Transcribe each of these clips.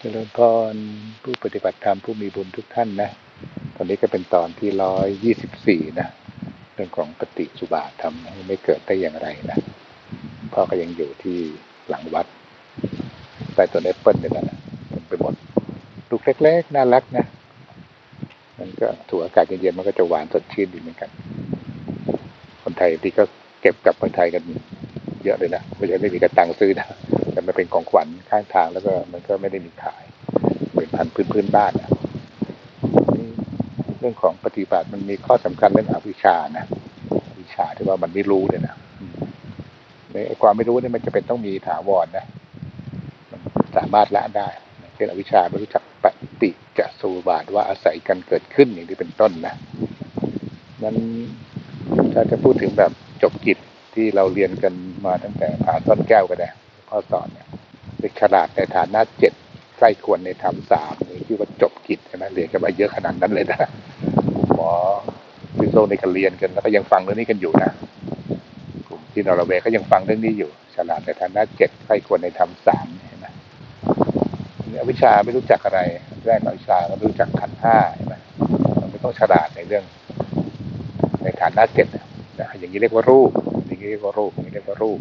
เจริญพรผู้ปฏิบัติธรรมผู้มีบุญทุกท่านนะ ตอนนี้ก็เป็นตอนที่ร้อยยี่สิบสี่นะ เรื่องของปฏิสุบาททำให้ไม่เกิดได้อย่างไรนะ พ่อก็ยังอยู่ที่หลังวัดใต้ต้นแอปเปิลนี่แหละนะเต็มไปหมด ลูกเล็กๆ น่ารักนะ มันก็ถูกอากาศเย็นๆ มันก็จะหวานสดชื่นดีเหมือนกัน คนไทยที่ก็เก็บกลับคนไทยกันเยอะเลยนะ ไม่ใช่ไม่มีกระตังซื้อนะ แต่มันเป็นของขวัญข้างทางแล้วก็มันก็ไม่ได้มีขายเป็นพันพื้นพื้นบ้านนะเรื่องของปฏิบัติมันมีข้อสำคัญเรื่องอวิชานะวิชาที่ว่ามันไม่รู้เนี่ยนะในไอ้ความไม่รู้เนี่ยมันจะเป็นต้องมีถาวรนะมันสามารถละได้เช่นอวิชาไม่รู้จักปฏิจจสุบาทว่าอาศัยกันเกิดขึ้นอย่างที่เป็นต้นนะนั้นถ้าจะพูดถึงแบบจบกิจที่เราเรียนกันมาตั้งแต่ผ่าต้นแก้วก็ได้ พ่อสอนเนี่ยเด็กฉลาดในฐานะเจ็ดใกล้ควรในธรรมสามนี่ที่ว่าจบกิจใช่ไหมเรียนกันมาเยอะขนาดนั้นเลยนะหมอฟิโซในกันเรียนกันแล้วก็ยังฟังเรื่องนี้กันอยู่นะกลุ่มที่นอร์เวย์ก็ยังฟังเรื่องนี้อยู่ ฉลาดในฐานะเจ็ดใกล้ควรในธรรมสามเห็นไหมเนี่ยวิชาไม่รู้จักอะไร แรกวิชาก็ไม่รู้จักขันธ์ห้าใช่ไหมมันไม่ต้องฉลาดในเรื่อง ในฐานะเจ็ดนะอย่างนี้เรียกว่ารูปอย่างนี้เรียกว่ารูปอย่างนี้เรียกว่ารูป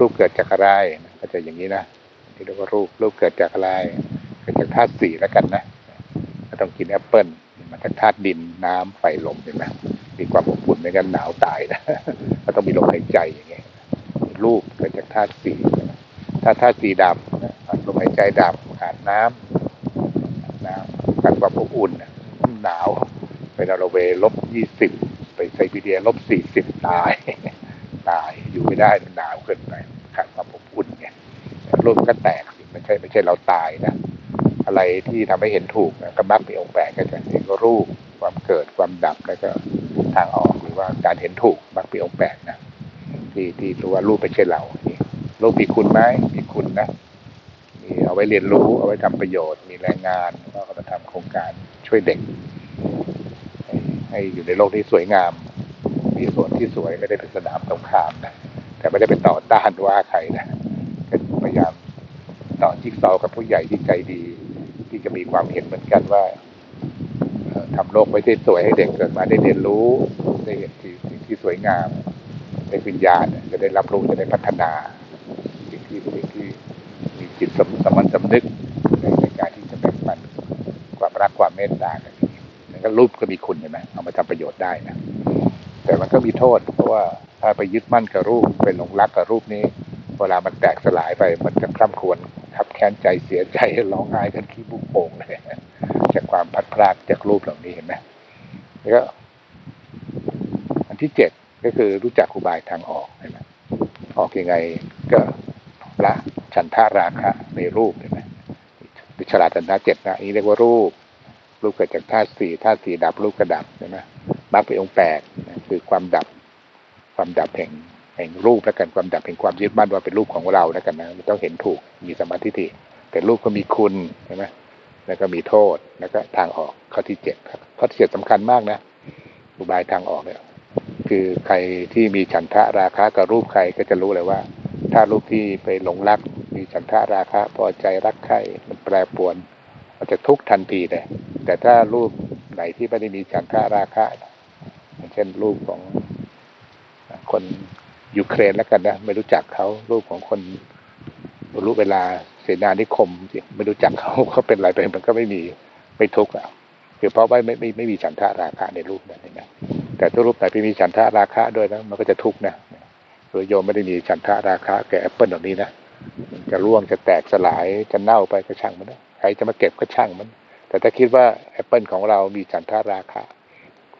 รูปเกิดจากอะไรก็จะอย่างนี้นะที่เรียกว่ารูปรูปเกิดจากอะไรเกิดจากธาตุสี่แล้วกันนะก็ต้องกินแอปเปิ้ลมันจากธาตุดินน้ำไฟลมเห็นไหมมีความอบอุ่นไม่งั้นหนาวตายนะก็ต้องมีลมหายใจอย่างเงี้ยรูปเกิดจากธาตุสี่ถ้าธาตุสี่ดับลมหายใจดับขาดน้ำน้ำขาดความอบอุ่นนะหนาวไปนอร์เวย์ลบยี่สิบไปไซบีเรียลบสี่สิบตาย ตาย อยู่ไม่ได้มันหนาวเกินไปขาดความอบอุ่นไงโลกมันก็แตกไม่ใช่ไม่ใช่เราตายนะอะไรที่ทำให้เห็นถูกนะก็มักมีองค์แปดก็จะเห็นรูปความเกิดความดับแล้วก็ทางออกหรือว่าการเห็นถูกมักมีองค์แปดนะที่ที่รู้ว่ารูปไม่ใช่เรานี่รูปมีคุณไหมมีคุณนะมีเอาไว้เรียนรู้เอาไว้ทำประโยชน์ มีแรงงานแล้วก็มาทำโครงการช่วยเด็กให้ให้อยู่ในโลกที่สวยงาม มีส่วนที่สวยไม่ได้เป็นสนามสงครามนะ แต่ไม่ได้เป็นต่อต้านว่าใครนะก็พยายามต่อจิ๊กซอกับผู้ใหญ่ที่ใจดี ที่จะมีความเห็นเหมือนกันว่าเอ่อทำโลกไว้ที่สวยให้เด็กเกิดมาได้เรียนรู้ได้เห็นสิ่งที่สวยงามในวิญญาณจะได้รับรู้จะได้พัฒนาสิ่งที่สิ่งที่มีจิตสำสมัญสำนึกในในการที่จะแบ่งปันความรักความเมตตากันนั่นก็รูปก็มีคุณเห็นไหมเอามาทำประโยชน์ได้นะแต่มันก็มีโทษเพราะว่า ถ้าไปยึดมั่นกับรูปไปหลงรักกับรูปนี้ เวลามันแตกสลายไปมันจะคร่ำครวญทับแค้นใจเสียใจร้องไห้กันขี้บุกโป่งเลยจากความพัดพรากจากรูปเหล่านี้เห็นไหมแล้วก็อันที่เจ็ดก็คือรู้จักอุบายทางออกเห็นไหมออกยังไงก็ละฉันทาราคะในรูปเห็นไหมวิชลาดฉันทาเจ็ดนะอันนี้เรียกว่ารูป รูปเกิดจากธาตุสี่ธาตุสี่ดับรูปกระดับเห็นไหมมรรคเป็นองค์แปดคือความดับ ความดับแห่งแห่งรูปแล้วกันความดับแห่งความยึดมั่นว่าเป็นรูปของเราแล้วกันนะมันต้องเห็นถูกมีสมาธิที่แต่รูปก็มีคุณใช่ไหมแล้วก็มีโทษแล้วก็ทางออกข้อที่เจ็ดครับข้อที่เจ็ดสำคัญมากนะอุบายทางออกเนี่ยคือใครที่มีฉันทะราคะกับรูปใครก็จะรู้เลยว่า ถ้ารูปที่ไปหลงรัก มีฉันทะราคะ พอใจรักใครมันแปรปวนมันจะทุกข์ทันทีเลยแต่ถ้ารูปไหนที่ไม่ได้มีฉันทะราคะ เช่นรูปของ คนยูเครนแล้วกันนะไม่รู้จักเขารูปของคนรู้เวลาเสนานิคมไม่รู้จักเขาเขาเป็นอะไรไปมันก็ไม่มีไม่ทุกข์อะคือเพราะว่าไม่ไม่ไม่มีฉันทะราคะในรูปนั้นนะแต่ถ้ารูปไหนไปมีฉันทะราคะด้วยนะมันก็จะทุกข์นะหรือโยมไม่ได้มีฉันทะราคะแก่แอปเปิลเหล่านี้นะมันจะร่วงจะแตกสลายจะเน่าไปก็ช่างมันนะใครจะมาเก็บก็ช่างมัน แต่ถ้าคิดว่าแอปเปิลของเรามีฉันทะราคะ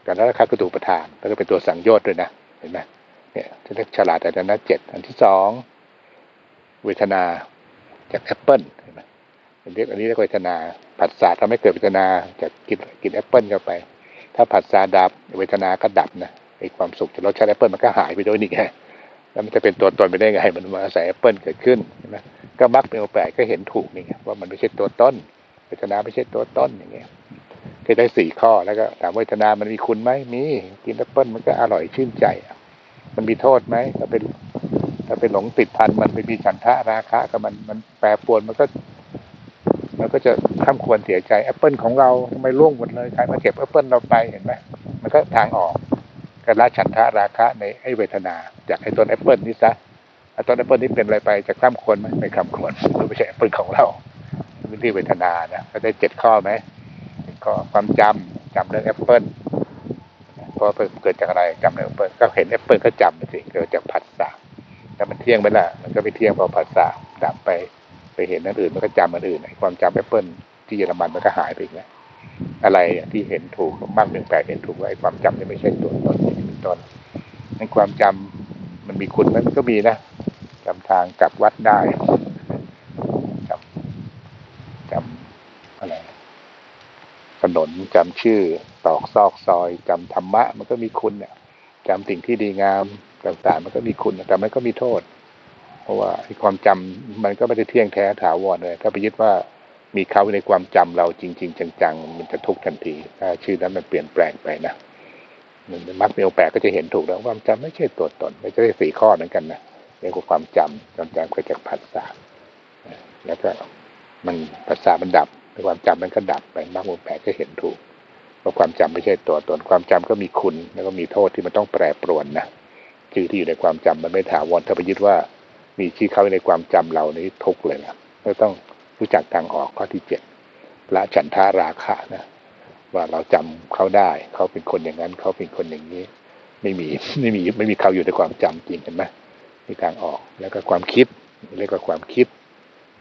การราคาก็ถูกประทานแล้วก็เป็นตัวสังโยชน์ด้วยนะเห็นไหม เนี่ยจะเรียกฉลาดแต่นั้นเจ็ดอันที่สองเวทนาจากแอปเปิลเห็นไหมเรียกอันนี้เรียกเวทนา ผัสสะทำให้เกิดเวทนาจากกินกินแอปเปิลเข้าไป ถ้าผัสสะดับเวทนาก็ดับนะไอความสุขจากรสชาติแอปเปิลมันก็หายไปด้วยนี่ไงแล้วมันจะเป็นตัวตนไปได้ไง มันมาอาศัยแอปเปิลเกิดขึ้นเห็นไหมก็มักเป็นโอแปดก็เห็นถูกนี่ไงว่ามันไม่ใช่ตัวต้น เวทนาไม่ใช่ตัวต้นอย่างเงี้ยก็ได้สี่ข้อแล้วก็ถามเวทนามันมีคุณไหมมีกินแอปเปิลมันก็อร่อยชื่นใจ มันมีโทษไหมถ้าเป็นถ้าเป็นหลงติดพันมันไปมีฉันทะราคะกับมันมันแปรปวนมันก็ มันก็จะข้ามควรเสียใจแอปเปิลของเราทำไมร่วงหมดเลยใครมาเก็บแอปเปิลเราไปเห็นไหมมันก็ทางออกการละฉันทะราคะในไอ้เวทนา จากไอ้ต้นแอปเปิลนี่ซะไอ้ต้นแอปเปิลนี่เป็นอะไรไปจะข้ามควรไหมไม่ข้ามควรไม่ใช่แอปเปิลของเราเป็นที่เวทนานะก็ได้เจ็ดข้อไหมก็ความจำจำเรื่องแอปเปิล เพราะเกิดจากอะไรจำเรื่องแอปเปิลก็เห็นแอปเปิลก็จำไปสิเกิดจากผัสสะแต่มันเที่ยงไปละมันก็ไม่เที่ยงพอผัสสะดับไปไปเห็นอันอื่นมันก็จำอันอื่นไอความจำแอปเปิลที่เยอรมันมันก็หายไปอีกแล้วอะไรที่เห็นถูกมากหนึ่งแปดเห็นถูกว่าไอ้ความจำนี่ไม่ใช่ตัวตนเป็นต้นในความจำมันมีคุณไหมมันก็มีนะจำทางกลับวัดได้จำจำอะไร ถนนจำชื่อตอกซอกซอยจำธรรมะ มันก็มีคุณเนี่ยจำสิ่งที่ดีงามต่างๆ มันก็มีคุณแต่มันก็มีโทษ เพราะว่าความจำมันก็ไม่ได้เที่ยงแท้ถาวรเลยถ้าไปยึดว่ามีเขาในความจำเราจริง ๆ จังๆ มันจะทุกข์ทันทีถ้าชื่อนั้นมันเปลี่ยนแปลงไปนะมันมักมีโอแปลก็จะเห็นถูกแล้วความจำไม่ใช่ตัวตน ไม่ใช่สี่ข้อเหมือนกันนะเรียกว่าความจำความจำเกิดจากผัสสะแล้วก็มันผัสสะมันดับ ความจำมันก็ดับไปมักมีโอแปลก็เห็นถูกว่าความจำไม่ใช่ตัวตนความจำก็มีคุณแล้วก็มีโทษที่มันต้องแปรปรวนนะชื่อที่อยู่ในความจำมันไม่ถาวรถ้าไปยึดว่า มีชี้เข้าในความจำเรานี้ทุกเลยนะก็ต้องรู้จักทางออกข้อที่เจ็ดละฉันทาราคะนะว่าเราจำเขาได้ เขาเป็นคนอย่างนั้นเขาเป็นคนอย่างนี้ ไม่มีไม่มีไม่มีเขาอยู่ในความจำจริงเห็นไหมมีทางออกแล้วก็ความคิดเรียกว่าความคิด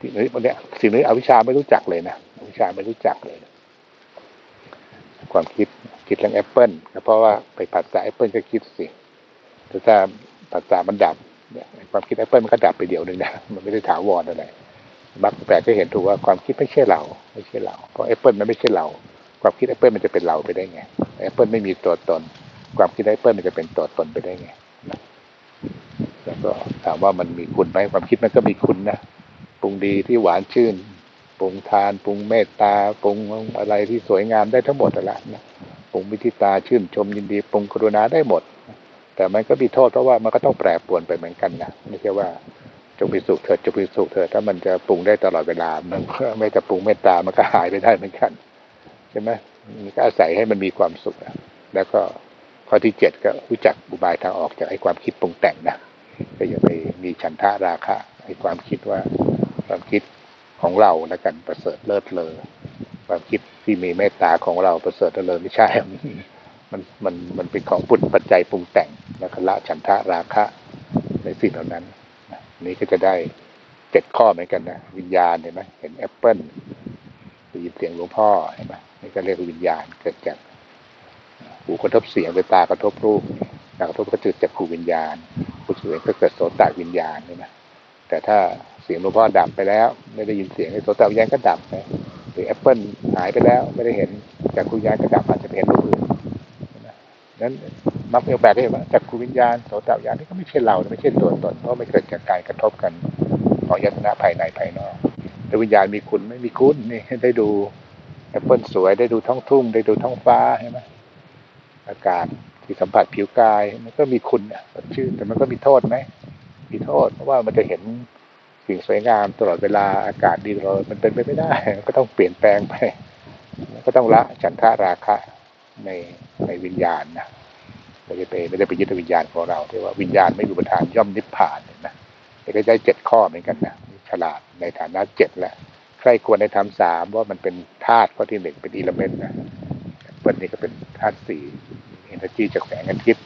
ที่นี้วันนี้สิ่งนี้อวิชชาไม่รู้จักเลยนะ วิชาไม่รู้จักเลย ความคิดคิดเรื่องแอปเปิลก็เพราะว่าไปผัดสายแอปเปิลก็คิดสิแต่ถ้าผัดสามันดับเนี่ยความคิดแอปเปิลมันก็ดับไปเดียวหนึ่งนะมันไม่ได้ถาวรอะไรมักแปลก็เห็นถูกว่าความคิดไม่ใช่เรา ไม่ใช่เรา เพราะแอปเปิลมันไม่ใช่เรา ความคิดแอปเปิลมันจะเป็นเราไปได้ไงแอปเปิลไม่มีตัวตน ความคิดแอปเปิลมันจะเป็นตัวตนไปได้ไงแล้วก็ถามว่ามันมีคุณไหมความคิดมันก็มีคุณนะปรุงดีที่หวานชื่น ปรุงทานปรุงเมตตาปรุงอะไรที่สวยงามได้ทั้งหมดแหละนะปรุงมิทิตาชื่นชมยินดีปรุงกรุณาได้หมด แต่มันก็มีโทษเพราะว่ามันก็ต้องแปรปรวนไปเหมือนกันนะไม่ใช่ว่าจงมีสุขเถิดจงมีสุขเถิดถ้ามันจะปรุงได้ตลอดเวลามันก็ไม่จะปรุงเมตตามันก็หายไปได้เหมือนกันใช่ไหมมันก็อาศัยให้มันมีความสุขนะแล้วก็ข้อที่เจ็ดก็รู้จักอุบายทางออกจากไอ้ความคิดปรุงแต่งนะก็อย่าไปมีฉันทะราคะไอ้ความคิดว่าความคิด ของเราแล้วกันประเสริฐเลิศเลอความคิดที่มีเมตตาของเราประเสริฐเลิศเลอไม่ใช่ มันมันมันเป็นของปุจปัจจัยปรุงแต่งแล้วก็ละฉันทะราคะในสิ่งเหล่านั้นนี่ก็จะได้เจ็ดข้อเหมือนกันนะวิญญาณเห็นไหมเห็นแอปเปิลได้ยินเสียงหลวงพ่อเห็นไหมนี่ก็เรียกว่าวิญญาณเกิดจากหูกระทบเสียงไปตากระทบรูปตากระทบก็เกิดจากขูวิญญาณผู้เสียงก็เกิดโสตวิญญาณนี่นะแต่ถ้า สียงหลวงพ่อดับไปแล้ว ไม่ได้ยินเสียงไอ้โสตวิญญาณก็ดับไปหรือแอปเปิลหายไปแล้วไม่ได้เห็นจากขูวิญญาณก็ดับอาจจะเห็นรูปอื่นนั้นมักมีโอกาสได้เห็นว่าจากขูวิญญาณโสตวิญญาณนี่ก็ไม่ใช่เราไม่ใช่ตัวตนเพราะไม่เกิดจากการกระทบกันของยตนะภายในภายนอกแต่วิญญาณมีคุณไม่มีคุณนี่ได้ดูแอปเปิลสวยได้ดูท้องทุ่ง ได้ดูท้องฟ้าใช่ไหมอากาศที่สัมผัสผิวกาย มันก็มีคุณอะสดชื่นแต่มันก็มีโทษไหมมีโทษเพราะว่ามันจะเห็น สิ่งสวยงามตลอดเวลาอากาศดีตลอดมันเป็นไปไม่ได้ ก็ต้องเปลี่ยนแปลงไป ก็ต้องละฉันทะราคะในในวิญญาณนะไม่ได้ไปไม่ได้ไปยึดวิญญาณของเราที่ว่าวิญญาณไม่มีประธานย่อมนิพพานนะนี่ก็ได้เจ็ดข้อเหมือนกันนะฉลาดในฐานะเจ็ดแหละใครควรในธรรมสามว่ามันเป็นธาตุข้อที่หนึ่งเป็นอิเลเมนต์นะเปิ้ลนี่ก็เป็นธาตุสี่เอเนจีจากแสงอาทิตย์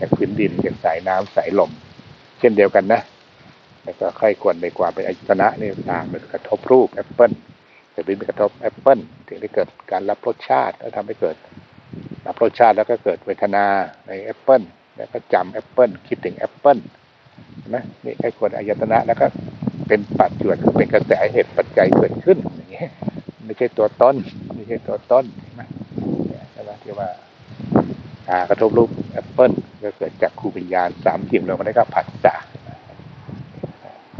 จากพื้นดินจากสายน้ำสายลม เช่นเดียวกันนะ แล้วก็ใครควรในความเป็นอายตนะนี่ต่างมันกระทบรูปแอปเปิลแต่เป็นกระทบแอปเปิลถึงได้เกิดการรับรสชาติแล้วทำให้เกิด รับรสชาติแล้วก็เกิดเวทนาในแอปเปิลแล้วก็จำแอปเปิลคิดถึงแอปเปิลนะนี่ใครควรอายตนะแล้วก็เป็นปัจจุบันเป็นกระแสเหตุปัจจัยเกิดขึ้นอย่างเงี้ยไม่ใช่ตัวต้น ไม่ใช่ตัวต้นใช่ไหมเนี่ยใช่ไหมที่ว่าอ่ากระทบรูปแอปเปิลก็เกิดจากครูวิญญาสามสิ่งเราไม่ได้ก็ผัสสะ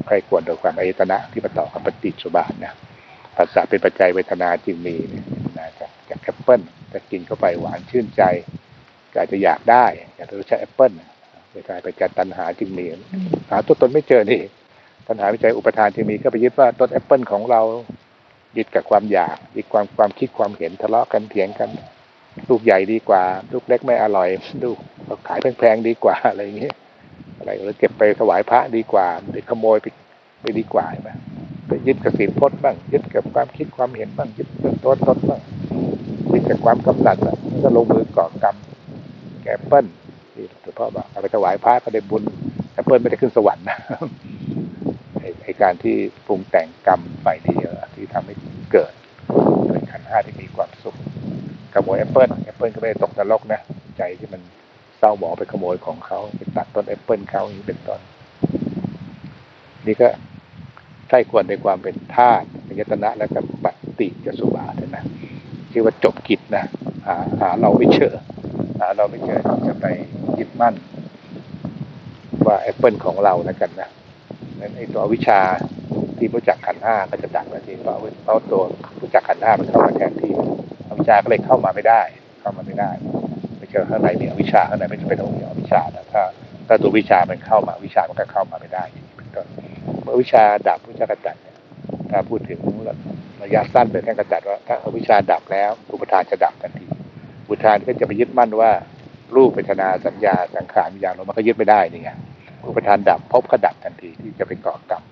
ใครควรโดยความอายตนะที่มาต่อกับปฏิจจุบานนะผัสสะเป็นปัจจัยเวทนาจึงมีนะจากจากแอปเปิลถ้ากินเข้าไปหวานชื่นใจก็อาจจะอยากได้อยากจะรู้จักแอปเปิลเวทนาไปจัดตัณหาจึงมีหาตัวตนไม่เจอนี่ตัณหาวิจัยอุปทานจึงมีก็ไปยึดว่าต้นแอปเปิลของเรายึดกับความอยากยึดความความคิดความเห็นทะเลาะกันเถียงกัน ลูกใหญ่ดีกว่า ลูกเล็กไม่อร่อย ลูกเราขายแพงๆดีกว่าอะไรอย่างเงี้ย อะไรหรือเก็บไปถวายพระดีกว่าหรือขโมยไปไปดีกว่าใช่ไหมไปยึดกับศีลพจน์บ้างยึดกับความคิดความเห็นบ้างยึดกับตัวตนบ้างยึดกับความกำหนัดอะมันก็ลงมือก่อกรรมแกแอปเปิ้ลที่หลวงพ่อบอกเอาไปถวายพระก็ได้บุญแอปเปิ้ลไม่ได้ขึ้นสวรรค์นะไอการที่ปรุงแต่งกรรมฝ่ายเดียวอะที่ทำให้เกิดเกิดขันห้าที่มีความสุขขโมยแอปเปิลแอปเปิลก็ไม่ได้ตกนรกนะ ใจที่มัน เศร้าหมองไปขโมยของเขาไปตัดต้นแอปเปิลเขาอย่างนี้เป็นต้นนี่ก็ใช่ควรในความเป็นธาตุยตนะและก็ปฏิจจสุบาทนะที่ว่าจบกิจนะหาหาเราไม่เจอหาเราไม่เจอจะไปยึดมั่น ว่าแอปเปิลของเราแล้วกันนะนั้นไอตัววิชาที่รู้จักขันห้าก็จะดักแล้วทีเพราะเพราะตัวรู้จักขันห้ามันเข้ามาแทนที่วิชาก็เลยเข้ามาไม่ได้ เข้ามาไม่ได้ ไม่เจอข้างในเนี่ยอวิชชาข้างในไม่จำเป็นต้องมีอวิชชานะถ้าถ้าตัววิชามันเข้ามาวิชามันก็เข้ามาไม่ได้อย่างนี้เป็นต้นเมื่อวิชาดับวิชากระจัดเนี่ยถ้าพูดถึงระยะสั้นเลยท่านกระจัดว่าถ้าอวิชาดับแล้วอุปทานจะดับทันทีอุปทานก็จะไปยึดมั่นว่ารูปเวทนาสัญญาสังขารวิญญาณเรามันก็ยึดไม่ได้นี่ไงอุปทานดับภพก็ดับทันทีที่จะไปก่อกรรม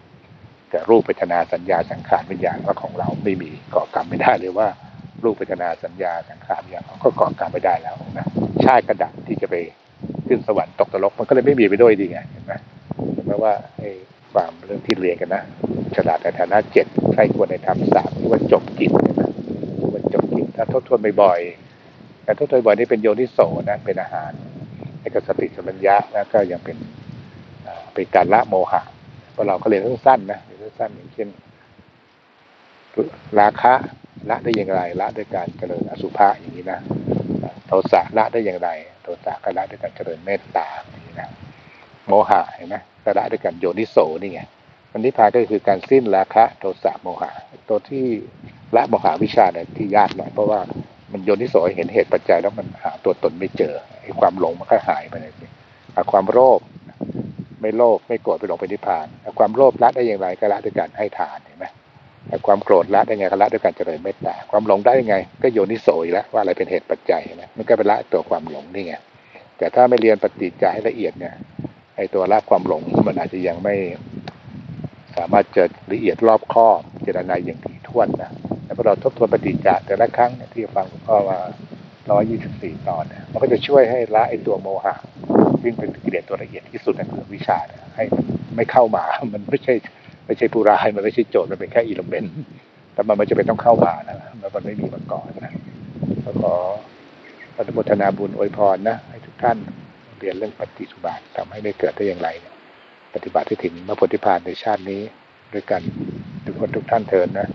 แต่รูปเวทนาสัญญาสังขารวิญญาณว่าของเราไม่มีก่อกรรมไม่ได้เลยว่า รูปเวทนาสัญญาสังขารอย่างเขาก็ก่อกรรไม่ได้แล้วนะชาติกระดับที่จะไปขึ้นสวรรค์ตกนรกมันก็เลยไม่มีไปด้วยดีไงเห็นไหมเห็นไหมว่าไอ้ความเรื่องที่เรียนกันนะฉลาดในฐานะเจ็ดใครควรในธรรมสามที่ว่าจบกิจเนี่ยนะว่าจบกิจถ้าทบทวนบ่อยๆการทบทวนบ่อยนี่เป็นโยนิโสนะเป็นอาหารให้กับสติสัมปัญญะแล้วก็ยังเป็นเป็นการละโมหะเพราะเราก็เรียนสั้นๆนะเรียนสั้นอย่างเช่นราคะ ละได้อย่างไรละด้วยการเจริญอสุภะอย่างนี้นะโทสะละได้อย่างไรโทสะก็ละด้วยการเจริญเมตตาอย่างนี้นะโมหะเห็นไหมก็ละด้วยการโยนิโสนี่ไงวันนี้พานก็คือการสิ้นราคะโทสะโมหะ ตัวที่ละโมหะวิชาเนี่ยที่ยากหน่อยเพราะว่ามันโยนิโสเห็นเหตุปัจจัยแล้วมันหาตัวตนไม่เจอไอ้ความหลงมันก็หายไปเลยความโลภไม่โลภไม่โกรธไปหลงไปนิพพานความโลภละได้อย่างไรก็ละด้วยการให้ทานเห็นไหม ความโกรธละได้ไงก็ละด้วยการเจริญเมตตาความหลงได้ยังไง ก็โยนิโสอีกแล้วว่าอะไรเป็นเหตุปัจจัยนะมันก็เป็นละตัวความหลงนี่ไงแต่ถ้าไม่เรียนปฏิจจาให้ละเอียดเนี่ยไอ้ตัวละความหลงมันอาจจะยังไม่ สามารถเจอละเอียดรอบคอบเจรนายอย่างถี่ถ้วนนะแล้วพอเราทบทวนปฏิจจาแต่ละครั้งเนี่ยที่ฟังหลวงพ่อมาร้อยยี่สิบสี่ตอนเนี่ยมันก็จะช่วยให้ละไอ้ตัวโมหะซึ่งเป็นกิเลสตัวละเอียดที่สุดในคือวิชาให้มันไม่เข้ามามันไม่ใช่ ไม่ใช่ผู้ร้ายมันไม่ใช่โจรมันเป็นแค่อิเลเมนต์แต่มันไม่จะเป็นต้องเข้ามานะมันไม่มีมาก่อนนะก็ขออนุโมทนาบุญอวยพรนะให้ทุกท่านเรียนเรื่องปฏิสุบาททำให้ไม่เกิดได้อย่างไรเนี่ยปฏิบัติที่ถึงมรรคผลนิพพานในชาตินี้ด้วยกันทุกคนทุกท่านเถิดนะ